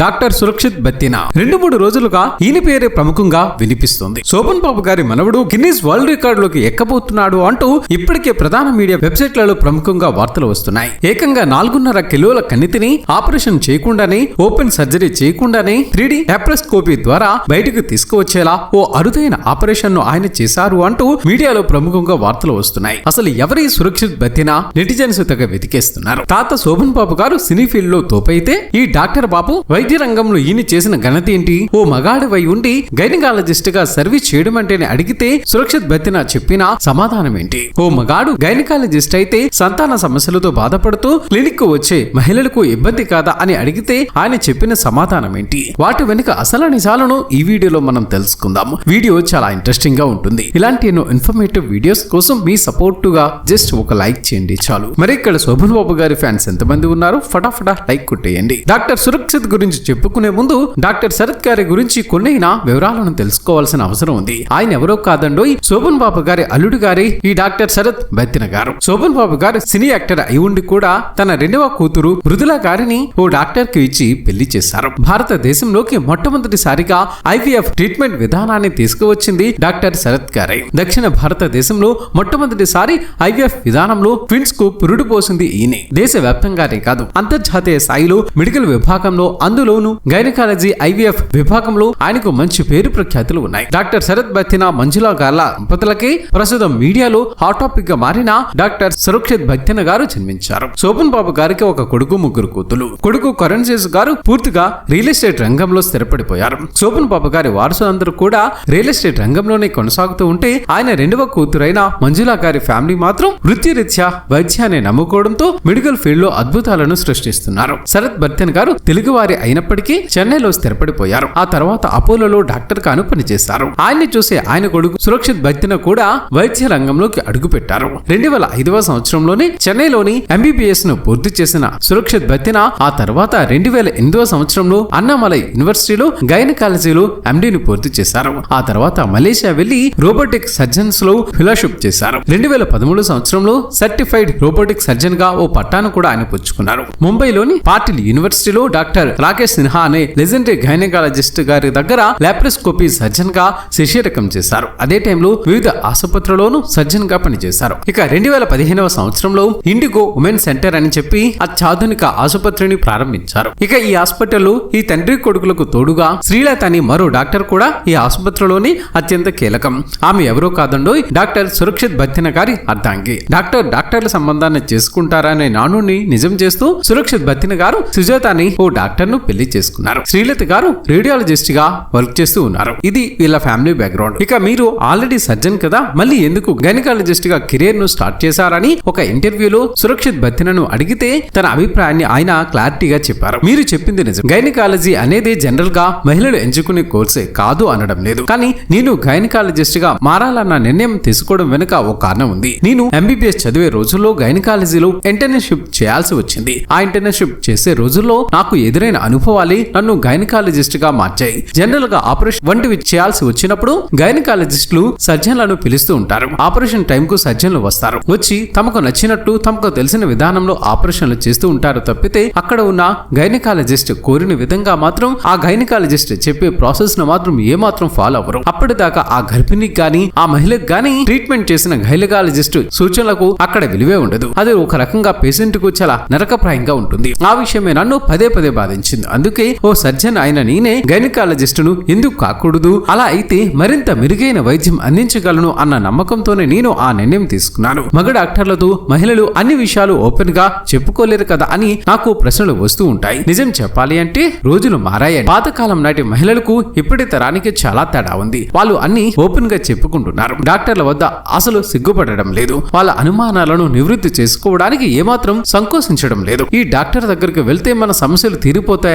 Doctor Surakshit బెత్తినా. రెండు మూడు రోజులుగా ఈయన పేరే ప్రముఖంగా వినిపిస్తుంది. శోభన్ బాబు గారి మనవడు గిన్నీస్ వరల్డ్ రికార్డులోకి ఎక్కబోతున్నాడు అంటూ ఇప్పటికే ప్రధాన మీడియా వెబ్సైట్లలో ప్రముఖంగా వార్తలు వస్తున్నాయి. ఏకంగా నాలుగున్నర కిలోల కణితిని ఆపరేషన్ చేయకుండానే ఓపెన్ సర్జరీ చేయకుండానే త్రీడీ ఎప్రెస్కోపీ ద్వారా బయటకు తీసుకువచ్చేలా ఓ అరుదైన ఆపరేషన్ను ఆయన చేశారు అంటూ మీడియాలో ప్రముఖంగా వార్తలు వస్తున్నాయి. అసలు ఎవరి సురక్షిత్ బతినా నెటిజన్స్ తెగ వెతికేస్తున్నారు? తాత శోభన్ బాబు గారు సినీ ఫీల్డ్లో తోపైతే ఈ డాక్టర్ బాబు వైద్య రంగంలో ఈయన చేసిన ఘనత ఏంటి? ఓ మగాడివై ఉండి గైనకాలజిస్ట్గా సర్వీస్ చేయడం అంటేనే అడిగితే సురక్షిత్ బతినా చెప్పిన సమాధానం ఏంటి ఓ మగాడు గైనకాలజిస్ట్ అయితే సంతాన సమస్యలతో బాధపడుతూ క్లినిక్కు వచ్చే మహిళలకు ఇబ్బంది కాదా అని అడిగితే ఆయన చెప్పిన సమాధానం ఏంటి వాటి వెనుక అసలు నిజాలను ఈ వీడియోలో మనం తెలుసుకుందాం. వీడియో చాలా ఇంట్రెస్టింగ్గా ఉంటుంది. ఇలాంటి ఎన్నో ఇన్ఫర్మేటివ్ వీడియోస్ కోసం మీ సపోర్ట్గా జస్ట్ ఒక లైక్ చేయండి చాలు. మరి ఇక్కడ శోభన్ బాబు గారి ఫ్యాన్స్ ఎంతమంది ఉన్నారు? ఫటాఫటా లైక్ కొట్టేయండి. డాక్టర్ సురక్షిత్ గురించి చెప్పుకునే ముందు డాక్టర్ శరత్ గారి గురించి కొన్నైనా వివరాలను తెలుసుకోవాల్సిన అవసరం ఉంది. ఆయన ఎవరో కాదండోయ్ శోభన్ బాబు గారి అల్లుడు గారి ఈ డాక్టర్ శరత్ బెత్తిన గారు. శోభన్ బాబు గారు సినీ యాక్టర్ అయి ఉండి కూడా తన రెండవ కూతురు మృదుల గారిని ఓ డాక్టర్కి ఇచ్చి పెళ్ళి చేశారు. భారతదేశంలోకి మొట్టమొదటిసారిగా ఐవీఎఫ్ ట్రీట్మెంట్ విధానాన్ని తీసుకువచ్చింది డాక్టర్ శరత్ గారే. దక్షిణ భారతదేశంలో మొట్టమొదటిసారి ఐవీఎఫ్ విధానంలో ట్విన్స్కు పురుడు పోసింది ఈయనే. దేశవ్యాప్తంగానే కాదు అంతర్జాతీయ స్థాయిలో మెడికల్ విభాగంలో అందులో అందులోను గైనకాలజీ ఐవీఎఫ్ విభాగంలో ఆయనకు మంచి పేరు ప్రఖ్యాతులు ఉన్నాయి. డాక్టర్ శరత్ బత్తిన మంజులా గార్ల దంపతులకి ప్రస్తుతం మీడియాలో హాట్ టాపిక్గా మారిన డాక్టర్ సురక్షిత్ భక్తిన గారు జన్మించారు. శోభన్ బాబు గారికి ఒక కొడుకు ముగ్గురు కూతులు. కొడుకు కరణ్జేస్ గారు పూర్తిగా రియల్ ఎస్టేట్ రంగంలో స్థిరపడిపోయారు. శోభన్ బాబు గారి వారసులందరూ కూడా రియల్ ఎస్టేట్ రంగంలోనే కొనసాగుతూ ఉంటే ఆయన రెండవ కూతురైన మంజులా గారి ఫ్యామిలీ మాత్రం వృత్తిరీత్యా వైద్యాన్ని నమ్ముకోవడంతో మెడికల్ ఫీల్డ్లో అద్భుతాలను సృష్టిస్తున్నారు. శరత్ బర్తన్ గారు తెలుగువారి అయినప్పటికీ చెన్నైలో స్థిరపడిపోయారు. ఆ తర్వాత అపోలోలో డాక్టర్ గాను పనిచేశారు. ఆయన్ని చూసే ఆయన కొడుకు సురక్షిత్ భక్తిన కూడా వైద్య రంగంలోకి అడుగుపెట్టారు. రెండు వేల ఐదవ సంవత్సరంలోనే చెన్నైలోని ఎంబీబీఎస్ను పూర్తి చేసిన సురక్షిత్ భక్తిన ఆ తర్వాత రెండు వేల ఎనిమిదవ సంవత్సరంలో అన్నామలై యూనివర్సిటీలో గైనకాలజీలో ఎండీని పూర్తి చేశారు. ఆ తర్వాత మలేషియా వెళ్ళి రోబోటిక్ సర్జన్స్లో ఫెలోషిప్ చేశారు. రెండు వేల పదమూడు సంవత్సరంలో సర్టిఫైడ్ రోబోటిక్ సర్జన్గా ఓ పట్టాను కూడా ఆయన పుచ్చుకున్నారు. ముంబైలోని పాటిల్ యూనివర్సిటీలో డాక్టర్ రాకేష్ సిన్హా అనే లెజెండరీ గైనకాలజిస్ట్ గారి దగ్గర లాప్రోస్కోపీ సర్జన్గా శిష్యరకం చేశారు. అదే టైంలో వివిధ ఆసుపత్రుల్లోనూ సర్జన్గా పనిచేశారు. ఇక రెండు వేల పదిహేనవ సంవత్సరంలో ఇండిగో ఉమెన్ సెంటర్ అని చెప్పి అత్యాధునిక ఆసుపత్రిని ప్రారంభించారు. ఇక ఈ హాస్పిటల్లో ఈ తండ్రి కొడుకులకు తోడుగా శ్రీలత అని మరో డాక్టర్ కూడా ఈ ఆసుపత్రిలోని అత్యంత కీలకం. ఆమె ఎవరో కాదండో డాక్టర్ సురక్షిత్ బత్తిన గారి అర్ధాంగి. డాక్టర్ డాక్టర్ల సంబంధాన్ని చేసుకుంటారనే నానుని నిజం చేస్తూ సురక్షిత్ బత్తిన గారు సుజాతని ఓ డాక్టర్ను పెళ్ళి చేసుకున్నారు. శ్రీలత గారు రేడియాలజిస్ట్గా వర్క్ చేస్తూ ఉన్నారు. ఇది వీళ్ళ ఫ్యామిలీ బ్యాక్గ్రౌండ్. ఇక మీరు ఆల్రెడీ సర్జన్ కదా మళ్ళీ ఎందుకు గైనకాలజిస్ట్గా కెరీర్ను స్టార్ట్ చేశారని ఒక ఇంటర్వ్యూలో సురక్షిత్ బత్తినను అడిగితే తన అభిప్రాయాన్ని ఆయన క్లారిటీగా చెప్పారు. మీరు చెప్పింది నిజం. గైనకాలజీ అనేది జనరల్గా మహిళలు ఎంచుకునే కోర్సే కాదు అనడం లేదు. కానీ నేను గైనకాలజిస్ట్గా మారాలన్న నిర్ణయం తీసుకోవడం వెనుక ఒక కారణం ఉంది. నేను ఎంబీబీఎస్ చదివే రోజుల్లో గైనకాలజీలో ఇంటర్న్షిప్ చేయాల్సి వచ్చింది. ఆ ఇంటర్న్షిప్ చేసే రోజుల్లో నాకు ఎదురైన అనుభవం అనుభవాలే నన్ను గైనకాలజిస్ట్గా మార్చాయి. జనరల్గా ఆపరేషన్ వంటివి చేయాల్సి వచ్చినప్పుడు గైనకాలజిస్టులు సర్జన్లను పిలుస్తూ ఉంటారు. ఆపరేషన్ టైం కు సర్జన్లు వస్తారు. వచ్చి తమకు నచ్చినట్టు తమకు తెలిసిన విధానంలో ఆపరేషన్లు చేస్తూ ఉంటారు తప్పితే అక్కడ ఉన్న గైనకాలజిస్ట్ కోరిన విధంగా మాత్రం ఆ గైనకాలజిస్ట్ చెప్పే ప్రాసెస్ను మాత్రం ఏమాత్రం ఫాలో అవ్వరు. అప్పటిదాకా ఆ గర్భిణికి గాని ఆ మహిళకు గాని ట్రీట్మెంట్ చేసిన గైనకాలజిస్ట్ సూచనలకు అక్కడ విలువే ఉండదు. అది ఒక రకంగా పేషెంట్కు చాలా నరకప్రాయంగా ఉంటుంది. ఆ విషయమే నన్ను పదే పదే బాధించింది. అందుకే ఓ సర్జన్ ఆయన నేనే గైనకాలజిస్టును ఎందుకు కాకూడదు? అలా అయితే మరింత మెరుగైన వైద్యం అందించగలను అన్న నమ్మకంతోనే నేను ఆ నిర్ణయం తీసుకున్నాను. మగ డాక్టర్లతో మహిళలు అన్ని విషయాలు ఓపెన్గా చెప్పుకోలేరు కదా అని నాకు ప్రశ్నలు వస్తూ ఉంటాయి. నిజం చెప్పాలి అంటే రోజులు మారాయని. పాతకాలం నాటి మహిళలకు ఇప్పటి తరానికి చాలా తేడా ఉంది. వాళ్ళు అన్ని ఓపెన్గా చెప్పుకుంటున్నారు. డాక్టర్ల వద్ద అసలు సిగ్గుపడడం లేదు. వాళ్ళ అనుమానాలను నివృత్తి చేసుకోవడానికి ఏమాత్రం సంకోచించడం లేదు. ఈ డాక్టర్ దగ్గరికి వెళ్తే మన సమస్యలు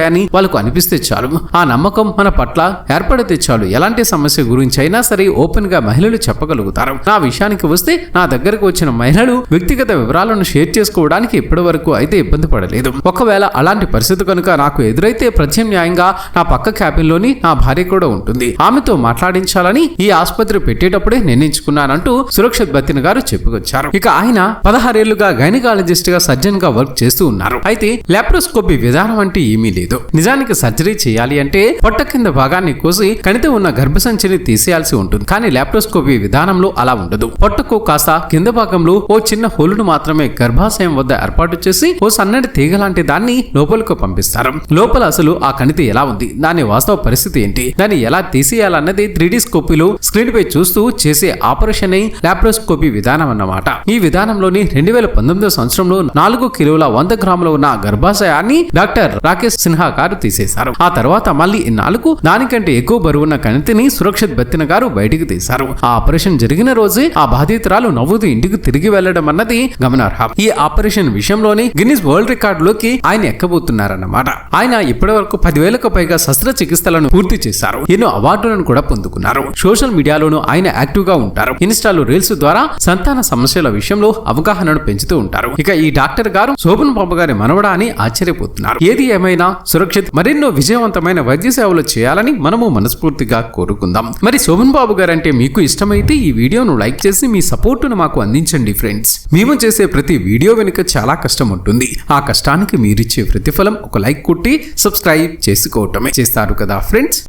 ఉంటాయని వాళ్ళకు అనిపిస్తే చాలు. ఆ నమ్మకం మన పట్ల ఏర్పడితే చాలు. ఎలాంటి సమస్య గురించి అయినా సరే ఓపెన్గా మహిళలు చెప్పగలుగుతారు. నా విషయానికి వస్తే నా దగ్గరకు వచ్చిన మహిళలు వ్యక్తిగత వివరాలను షేర్ చేసుకోవడానికి ఇప్పటి వరకు అయితే ఇబ్బంది పడలేదు. ఒకవేళ అలాంటి పరిస్థితి కనుక నాకు ఎదురైతే ప్రత్యామ్నాయంగా నా పక్క క్యాబిన్లోని నా భార్య కూడా ఉంటుంది. ఆమెతో మాట్లాడించాలని ఈ ఆసుపత్రి పెట్టేటప్పుడే నిర్ణయించుకున్నానంటూ సురక్షిత్ బతిన్ గారు చెప్పుకొచ్చారు. ఇక ఆయన పదహారేళ్ళుగా గైనకాలజిస్ట్గా సర్జన్గా వర్క్ చేస్తూ ఉన్నారు. అయితే లాప్రోస్కోపీ విధానం అంటే ఏమీ లేదు. లేదు నిజానికి సర్జరీ చేయాలి అంటే పొట్ట కింద భాగాన్ని కోసి కణిత ఉన్న గర్భసంచిని తీసేయాల్సి ఉంటుంది. కానీ లాప్రోస్కోపీ విధానంలో అలా ఉండదు. పొట్టకు కాస్త కింద భాగంలో ఓ చిన్న హోలును మాత్రమే గర్భాశయం వద్ద ఏర్పాటు చేసి ఓ సన్నటి తీగ లాంటి దాన్ని లోపలకు పంపిస్తారు. లోపల అసలు ఆ కణితి ఎలా ఉంది? దాని వాస్తవ పరిస్థితి ఏంటి? దాన్ని ఎలా తీసేయాలన్నది త్రీడీ స్కోపీలో స్క్రీన్ పై చూస్తూ చేసే ఆపరేషన్ లాప్రోస్కోపీ విధానం అన్నమాట. ఈ విధానంలోని రెండు వేల పంతొమ్మిదో సంవత్సరంలో నాలుగు కిలోల వంద గ్రాముల ఉన్న గర్భాశయాన్ని డాక్టర్ రాకేష్ సిన్హా గారు తీసేశారు. ఆ తర్వాత మళ్ళీ ఇన్నాళ్ళకు దానికంటే ఎక్కువ బరువున్న కణితిని సురక్షిత్ బత్తిన గారు బయటికి తీశారు. ఆ ఆపరేషన్ జరిగిన రోజే ఆ బాధితురాలు నవ్వుతూ ఇంటికి తిరిగి వెళ్ళడం అన్నది గమనార్హం. ఈ ఆపరేషన్ విషయంలోని గిన్నిస్ వరల్డ్ రికార్డ్లోకి ఆయన ఎక్కబోతున్నారన్నమాట. ఆయన ఇప్పటి వరకు పదివేలకు పైగా శస్త్రచికిత్సలను పూర్తి చేశారు. ఎన్నో అవార్డులను కూడా పొందుకున్నారు. సోషల్ మీడియాలోనూ ఆయన యాక్టివ్గా ఉంటారు. ఇన్స్టాలో రీల్స్ ద్వారా సంతాన సమస్యల విషయంలో అవగాహనను పెంచుతూ ఉంటారు. ఇక ఈ డాక్టర్ గారు శోభన్ బాబు గారి మనవడా అని ఆశ్చర్యపోతున్నారు. ఏది ఏమైనా సురక్షిత్ మరెన్నో విజయవంతమైన వైద్య సేవలు చేయాలని మనము మనస్ఫూర్తిగా కోరుకుందాం. మరి శోభన్ బాబు గారంటే మీకు ఇష్టమైతే ఈ వీడియోను లైక్ చేసి మీ సపోర్టును మాకు అందించండి ఫ్రెండ్స్. మేము చేసే ప్రతి వీడియో వెనుక చాలా కష్టం ఉంటుంది. ఆ కష్టానికి మీరిచ్చే ప్రతిఫలం ఒక లైక్ కొట్టి సబ్స్క్రైబ్ చేసుకోవటమే చేస్తారు కదా ఫ్రెండ్స్.